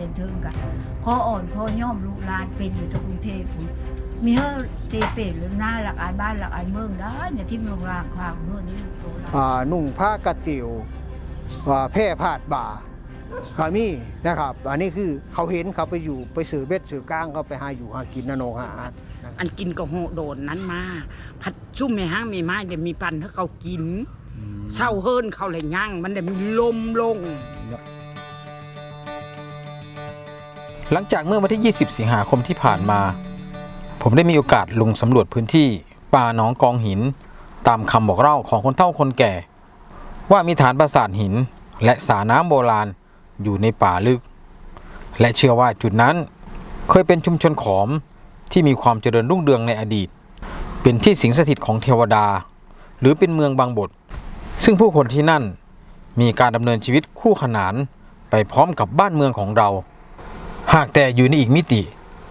รียนถึงกันขออ่อนขอย่อมลูกหลานเป็นอยู่ที่กรุงเทพมีเฮาเตเป็ดหรือหน้าหลักอายบ้านหลักอายเมืองได้เนี่ยที่เมืองรางควางเมืองนี้โตแล้วอ่านุ่งผ้ากระติวอ่าแพร่ผาดบ่าขามีนะครับ อันนี้คือเขาเห็นเขาไปอยู่ไปสื่อเบ็ดสื่อกลางเขาไปหาอยู่หากินนโนหาอาหารนะครับอันกินก็โหโดนนั้นมาพัดชุ่มในห้างมีไม้เดี๋ยวมีปันให้เขากินเช่าเฮิรนเขาเลยย่างมันเดี๋ยวมีลมลง หลังจากเมื่อวันที่ 20 สิงหาคมที่ผ่านมา ผมได้มีโอกาสลงสำรวจพื้นที่ป่าหนองกองหิน ตามคำบอกเล่าของคนเฒ่าคนแก่ ว่ามีฐานปราสาทหินและสระน้ำโบราณอยู่ในป่าลึก และเชื่อว่าจุดนั้นเคยเป็นชุมชนขอมที่มีความเจริญรุ่งเรืองในอดีต เป็นที่สิงสถิตของเทวดา หรือเป็นเมืองบางบท ซึ่งผู้คนที่นั่นมีการดำเนินชีวิตคู่ขนานไปพร้อมกับบ้านเมืองของเรา หากแต่อยู่ในอีกมิติ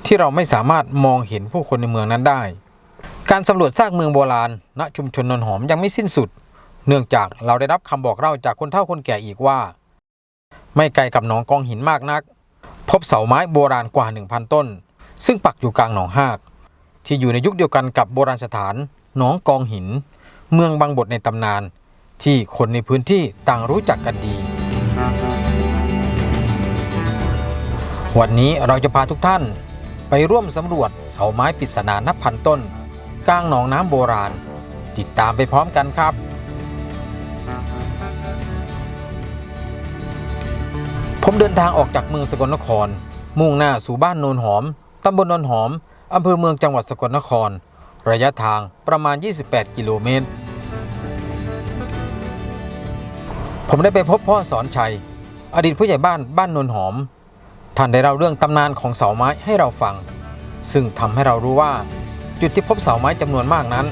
ที่เราไม่สามารถมองเห็นผู้คนในเมืองนั้นได้ การสำรวจซากเมืองโบราณ ณชุมชนนนหอมยังไม่สิ้นสุด เนื่องจากเราได้รับคำบอกเล่าจากคนเฒ่าคนแก่อีกว่า ไม่ไกลกับหนองกองหินมากนัก พบเสาไม้โบราณกว่า 1,000 ต้น ซึ่งปักอยู่กลางหนองหาก ที่อยู่ในยุคเดียวกันกับโบราณสถานหนองกองหิน เมืองบางบทในตำนาน ที่คนในพื้นที่ต่างรู้จักกันดี วันนี้เราจะพาทุกท่านไปร่วมสำรวจเสาไม้ปริศนานับพันต้นกลางหนองน้ำโบราณ ติดตามไปพร้อมกันครับ ผมเดินทางออกจากเมืองสกลนคร มุ่งหน้าสู่บ้านโนนหอมตำบลโนนหอมอำเภอเมืองจังหวัดสกลนคร ระยะทางประมาณ 28 กิโลเมตร ผมได้ไปพบพ่อสอนชัย อดีตผู้ใหญ่บ้านบ้านโนนหอม ท่านได้เล่าเรื่องตำนานของเสาไม้ให้เราฟัง ซึ่งทำให้เรารู้ว่า จุดที่พบเสาไม้จำนวนมากนั้น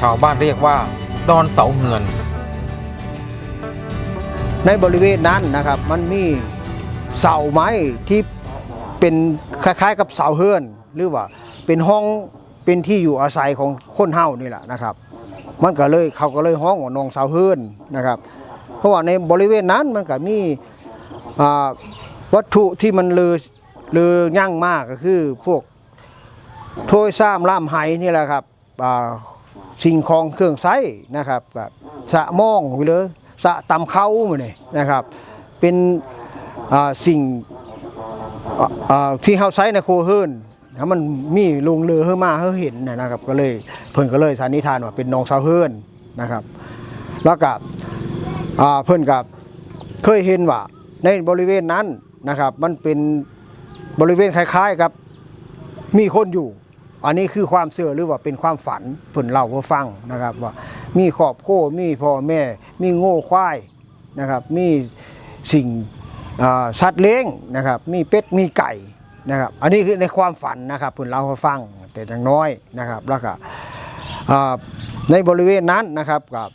ชาวบ้านเรียกว่า ดอนเสาเฮือน ในบริเวณนั้นนะครับมันมีเสาไม้ที่เป็นคล้ายๆ กับเสาเฮือน หรือว่าเป็นห้องเป็นที่อยู่อาศัยของคนเฮานี่แหละนะครับ มันก็เลยเขาก็เลยห้องว่านองเสาเฮือนนะครับ เพราะว่าในบริเวณนั้นมันก็มีอ่า วัตถุที่มันลือลือย่าง มากก็คือพวกถ้วยซ้ำล่ามไหนี่แหละครับสิ่งของเครื่องใช้นะครับแบบสะหมองไปเลยสะตำเข้ามาเนี่ยนะครับ เป็นสิ่งที่เขาใช้ในโคเฮิร์นถ้ามันมีลุงเรือเฮือมาเฮือเห็นนะครับ ก็เลยเพิ่นก็เลยสันนิษฐานว่าเป็นน้องสาวเฮิร์นนะครับ แล้วก็อ่าเพิ่นกับเคยเห็นว่าในบริเวณนั้น นะครับ มันเป็นบริเวณคล้ายๆกับมีคนอยู่ อันนี้คือความเชื่อหรือว่าเป็นความฝันเพิ่นเล่าให้ฟังนะครับว่ามีครอบครัวมีพ่อแม่ มีโง่ควายนะครับมีสิ่งสัตว์เลี้ยงนะครับมีเป็ดมีไก่นะครับอันนี้คือในความฝันนะครับเพิ่นเล่าให้ฟังแต่อย่างน้อยนะครับแล้วก็ในบริเวณนั้นนะครับกับ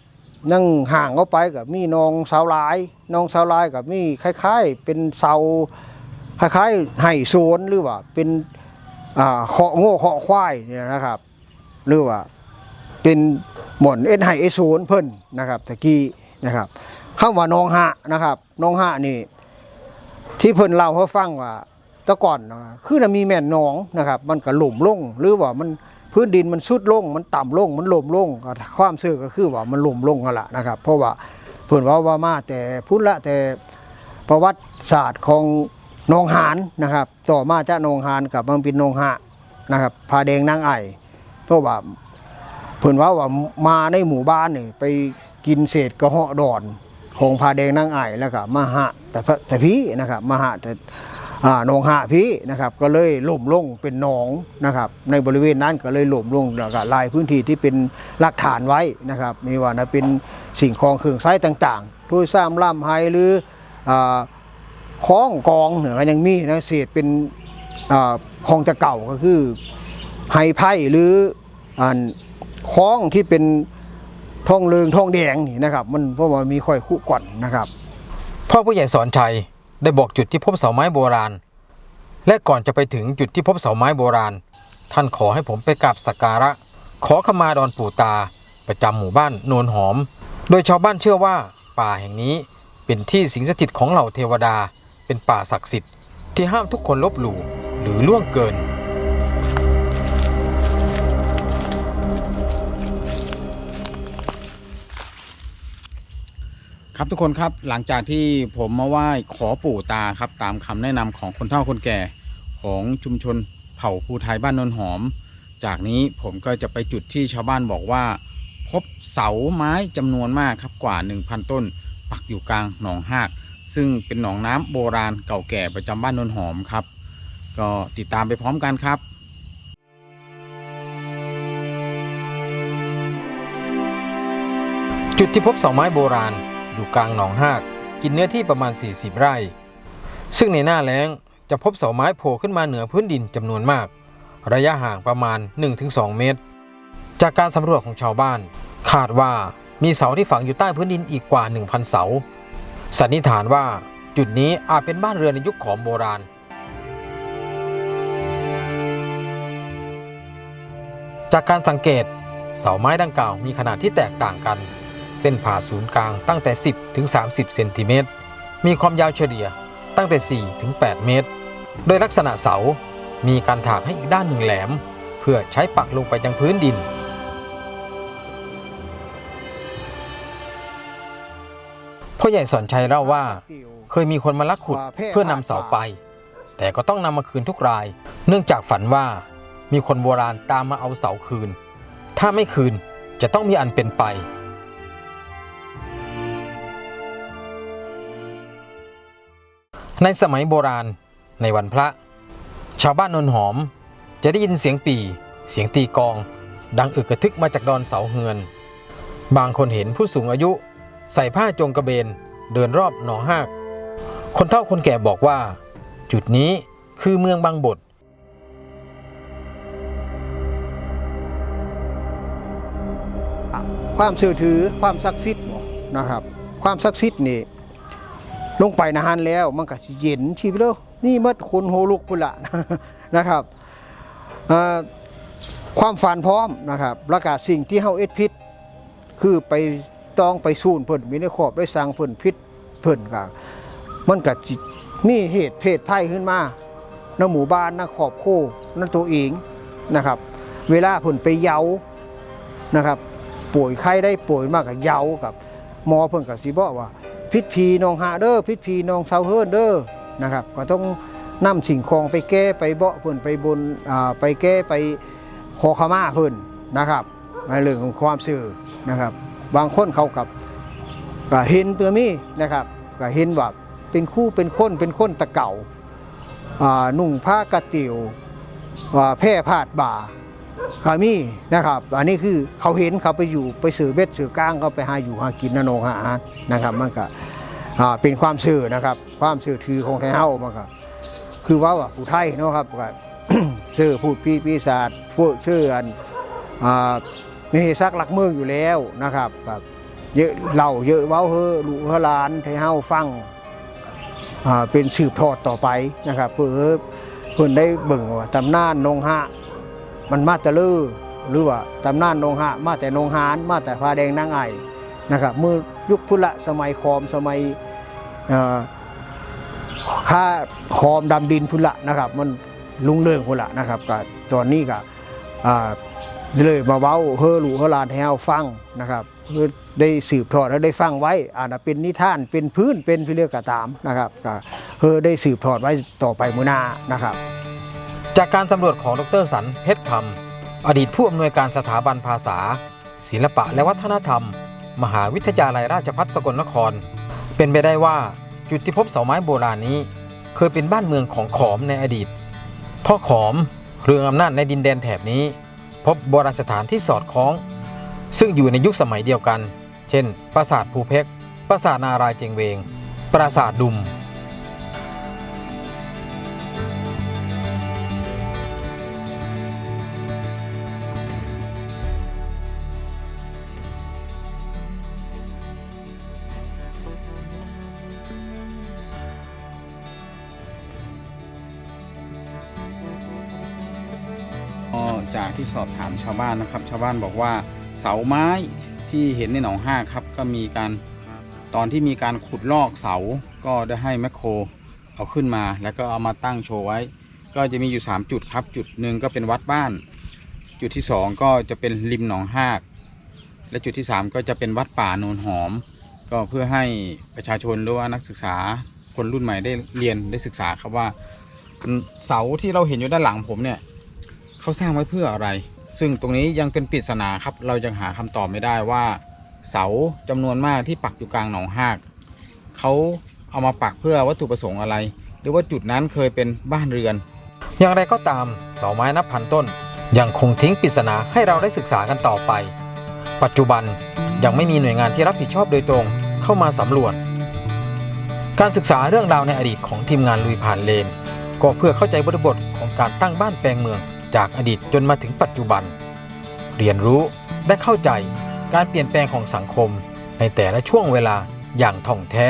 นั่งห่างออกไปกับมีนองสาวลายนองสาวลายกับมีคล้าย ๆ เป็นเสาคล้ายๆไห่โซนหรือว่า เป็นอ่าเคาะโง่เคาะควายเนี่ยนะครับ หรือว่าเป็นหม่อนเอ็นไห่เอโซนเพิ่นนะครับตะกี้นะครับคำว่านองหะนะครับนองหะนี่ที่เพิ่นเล่าให้ฟังว่าแต่ก่อนนะคือมีแม่นหนองนะครับ มันก็หล่มลงหรือว่ามัน พื้นดินมันสุดลงมันต่ำลงมันหล่มลงความซื่อก็คือว่ามันหล่มลงนั่นละนะครับ เพราะว่าเพิ่อนว่าว่ามาแต่พุทธละแต่ประวัติศาสตร์ของนองหานนะครับ ต่อมาจากนองหานกับมันเป็นนองหะนะครับพาแดงนางไอเพราะว่าเพิ่อนว่าว่ามาในหมู่บ้านนี่ไปกินเศษกระเหาะดอนของพาแดงนางไอแล้วก็มาหะแต่พระแต่พี่นะครับมาหะแต่ หนองหะพี่นะครับก็เลยหล่มลงเป็นหนองนะครับในบริเวณนั้นก็เลยหล่มลงแล้วก็ลายพื้นที่ที่เป็นหลักฐานไว้นะครับมีว่านะเป็นสิ่งของเครื่องใช้ต่างๆถ้วยซ้ำล่ำไฮหรืออ่าคล้องกองเหนือก็ยังมีนะเศษเป็นของจะเก่าก็คือไฮไพ่หรืออันคล้องที่เป็นท่องเลืองท่องแดงนี่นะครับมันเพราะว่ามีค่อยคู่ก่อนนะครับพ่อผู้ใหญ่สอนชัย ได้บอกจุดที่พบเสาไม้โบราณ และก่อนจะไปถึงจุดที่พบเสาไม้โบราณ ท่านขอให้ผมไปกราบสักการะ ขอขมาดอนปู่ตา ประจำหมู่บ้านโนนหอม โดยชาวบ้านเชื่อว่า ป่าแห่งนี้เป็นที่สิงสถิตของเหล่าเทวดา เป็นป่าศักดิ์สิทธิ์ที่ห้ามทุกคนลบหลู่หรือล่วงเกิน ครับทุกคนครับหลังจากที่ผมมาไหว้ขอปู่ตาครับ ตามคำแนะนำของคนเฒ่าคนแก่ของชุมชนเผ่าภูไทยบ้านนนหอม จากนี้ผมก็จะไปจุดที่ชาวบ้านบอกว่า พบเสาไม้จำนวนมากครับกว่า 1,000 ต้น ปักอยู่กลางหนองหากซึ่งเป็นหนองน้ำโบราณเก่าแก่ประจำบ้านนนหอมครับ ก็ติดตามไปพร้อมกันครับจุดที่พบเสาไม้โบราณ อยู่กลางหนองหาก กินเนื้อที่ประมาณ 40 ไร่ ซึ่งในหน้าแล้งจะพบเสาไม้โผล่ขึ้นมาเหนือพื้นดินจำนวนมาก ระยะห่างประมาณ 1-2 เมตร จากการสำรวจของชาวบ้าน คาดว่ามีเสาที่ฝังอยู่ใต้พื้นดินอีกกว่า 1,000 เสา สันนิษฐานว่าจุดนี้อาจเป็นบ้านเรือนในยุคขอมโบราณ จากการสังเกตเสาไม้ดังกล่าวมีขนาดที่แตกต่างกัน เส้นผ่าศูนย์กลางตั้งแต่ 10 ถึง 30 เซนติเมตร มีความยาวเฉลี่ยตั้งแต่ 4 ถึง 8 เมตร โดยลักษณะเสา มีการถากให้อีกด้านหนึ่งแหลม เพื่อใช้ปักลงไปยังพื้นดิน พ่อใหญ่สอนชัยเล่าว่า เคยมีคนมาลักขุดเพื่อนำเสาไป แต่ก็ต้องนำมาคืนทุกราย เนื่องจากฝันว่ามีคนโบราณตามมาเอาเสาคืน ถ้าไม่คืนจะต้องมีอันเป็นไป ในสมัยโบราณในวันพระ ชาวบ้านนนหอม จะได้ยินเสียงปี่ เสียงตีกอง ดังอึกกระทึกมาจากดอนเสาเฮือน บางคนเห็นผู้สูงอายุ ใส่ผ้าจงกระเบน เดินรอบหนองหากคนเฒ่าคนแก่บอกว่า จุดนี้คือเมืองบางบทความเชื่อถือความศักดิ์สิทธิ์บ่นะครับ ความศักดิ์สิทธิ์นี่ ลงไปนะฮันแล้วมันก็เย็นชีวิตแล้วนี่มัดคนโหลุกพุ่นละนะครับความฝันพร้อมนะครับแล้วก็สิ่งที่เฮาเอ็ดพิษคือไปต้องไปสูนเพิ่นมีในขอบได้สร้างเพิ่นพิษเพิ่นก็มันก็สิมีเหตุเพศภัยขึ้นมาในหมู่บ้านนะขอบโคนั่นตัวเองนะครับ เวลาเพิ่นไปเยานะครับ ป่วยไข้ได้ป่วยมากกับเยากับหมอเพิ่นกับสิบอกว่า พิษพีนองหาเด้อพิษพีนองเซาเฮิรนเด้อนะครับ ก็ต้องนำสิ่งของไปแก้ไปเบาะเพิ่นไปบนอ่าไปแก้ไปขอขมาเพิ่นนะครับในเรื่องของความสื่อนะครับ บางคนเขากับก็เห็นเพื่อมีนะครับก็เห็นว่าเป็นคู่เป็นคนเป็นคนตะเก่าอ่านุ่งผ้ากระตียวอ่าแพร่พาดบ่า ขามีนะครับ อันนี้คือเขาเห็นเขาไปอยู่ไปสื่อเบ็ดสื่อกลางเขาไปหาอยู่หากินนโนหาอาหารนะครับ มันก็เป็นความสื่อนะครับ ความสื่อถือของไทยเฮามันก็คือว่าว่าผู้ไทยเนาะครับก็ชื่อพูดพี่ปีศาจพูดชื่ออันอ่ามีซักหลักเมืองอยู่แล้วนะครับแบบเยอะเหล่าเยอะเว้าเฮอลูกเฮอหลานไทยเฮาฟังเป็นสืบทอดต่อไปนะครับ เพื่อเพื่อนได้เบิ่งว่าตำนานนงฮะ มันมาแต่ลือหรือว่าตำนานนงหะมาแต่นงหานมาแต่พาแดงนางไอนะครับเมื่อยุคพุทธสมัยคอมสมัยข้าคอมดำดินพุทธนะครับ มันลุงเรื่องพุทธนะครับก็ตอนนี้ก็เลยมาเว้าเฮอลูเฮอลานให้เฮาฟังนะครับเพื่อได้สืบทอดและได้ฟังไว้อาจจะเป็นนิทานเป็นพื้นเป็นพิเรื่อกระตามนะครับก็เพื่อได้สืบทอดไว้ต่อไปมือหน้านะครับ จากการสำรวจของดรสันเพชรคำอดีตผู้อำนวยการสถาบันภาษา ศิลปะและวัฒนธรรม มหาวิทยาลัยราชภัฏสกลนคร เป็นไปได้ว่าจุดที่พบเสาไม้โบราณนี้ เคยเป็นบ้านเมืองของขอมในอดีตเพ่อขอมเรืองอำนาจในดินแดนแถบนี้ พบโบราณสถานที่สอดคล้อง ซึ่งอยู่ในยุคสมัยเดียวกัน เช่น ปราสาทภูเพกปราสาทนารายเจงเวง ปราสาทดุม ที่สอบถามชาวบ้านนะครับ ชาวบ้านบอกว่าเสาไม้ที่เห็นในหนองห้าครับ ก็มีการตอนที่มีการขุดลอกเสาก็ได้ให้แมคโครเอาขึ้นมา แล้วก็เอามาตั้งโชว์ไว้ ก็จะมีอยู่ 3 จุดครับ จุดหนึ่งก็เป็นวัดบ้าน จุดที่ 2 ก็จะเป็นริมหนองหาก และจุดที่ 3 ก็จะเป็นวัดป่าโนนหอม ก็เพื่อให้ประชาชนหรือว่านักศึกษาคนรุ่นใหม่ได้เรียนได้ศึกษาครับว่าเสาที่เราเห็นอยู่ด้านหลังผมเนี่ย เขาสร้างไว้เพื่ออะไร ซึ่งตรงนี้ยังเป็นปริศนาครับ เรายังหาคำตอบไม่ได้ว่า เสาจำนวนมากที่ปักอยู่กลางหนองหากเขาเอามาปักเพื่อวัตถุประสงค์อะไร หรือว่าจุดนั้นเคยเป็นบ้านเรือน อย่างไรก็ตามเสาไม้นับพันต้น ยังคงทิ้งปริศนาให้เราได้ศึกษากันต่อไป ปัจจุบันยังไม่มีหน่วยงานที่รับผิดชอบโดยตรงเข้ามาสำรวจ การศึกษาเรื่องราวในอดีตของทีมงานลุยผ่านเลนก็เพื่อเข้าใจบริบทของการตั้งบ้านแปลงเมือง จากอดีตจนมาถึงปัจจุบัน เรียนรู้และเข้าใจการเปลี่ยนแปลงของสังคมในแต่ละช่วงเวลาอย่างท่องแท้